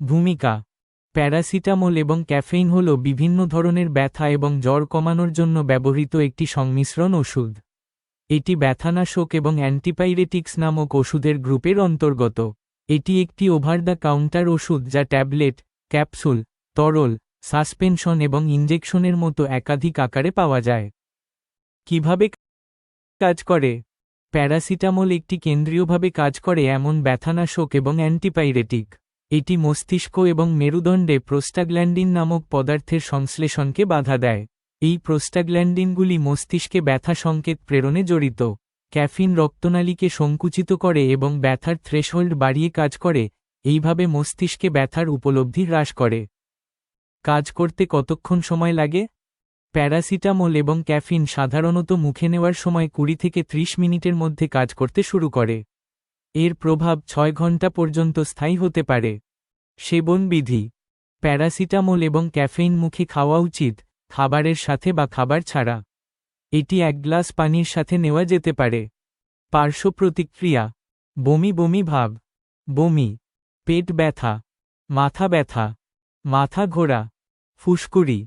ভূমিকা, প্যারাসিটামল এবং ক্যাফেইন হল বিভিন্ন ধরনের ব্যথা এবং জ্বর কমানোর জন্য ব্যবহৃত একটি সংমিশ্রণ ওষুধ। এটি ব্যথানাশক এবং অ্যান্টিপাইরেটিক্স নামক ওষুধের গ্রুপের অন্তর্গত। এটি একটি ওভার দ্য কাউন্টার ওষুধ যা ট্যাবলেট, ক্যাপসুল, তরল, সাসপেনশন এবং ইঞ্জেকশনের মতো একাধিক আকারে পাওয়া যায়। কীভাবে কাজ করে? প্যারাসিটামল একটি কেন্দ্রীয়ভাবে কাজ করে এমন ব্যথানাশক এবং অ্যান্টিপাইরেটিক। এটি মস্তিষ্ক এবং মেরুদণ্ডে প্রোস্টাগ্ল্যান্ডিন নামক পদার্থের সংশ্লেষণকে বাধা দেয়। এই প্রোস্টাগ্ল্যান্ডিনগুলি মস্তিষ্কে ব্যথা সংকেত প্রেরণে জড়িত। ক্যাফিন রক্তনালীকে সংকুচিত করে এবং ব্যথার থ্রেশহোল্ড বাড়িয়ে কাজ করে, এইভাবে মস্তিষ্কে ব্যথার উপলব্ধি হ্রাস করে। কাজ করতে কতক্ষণ সময় লাগে? প্যারাসিটামল এবং ক্যাফিন সাধারণত মুখে নেওয়ার সময় কুড়ি থেকে ত্রিশ মিনিটের মধ্যে কাজ করতে শুরু করে। এর প্রভাব ছয় ঘণ্টা পর্যন্ত স্থায়ী হতে পারে। সেবন বিধি। প্যারাসিটামল এবং ক্যাফেইন মুখে খাওয়া উচিত, খাবারের সাথে বা খাবার ছাড়া। এটি এক গ্লাস পানির সাথে নেওয়া যেতে পারে। পার্শ্ব প্রতিক্রিয়া। বমি বমি ভাব। বমি। পেট ব্যথা। মাথা ব্যথা। মাথা ঘোরা। ফুসকুড়ি।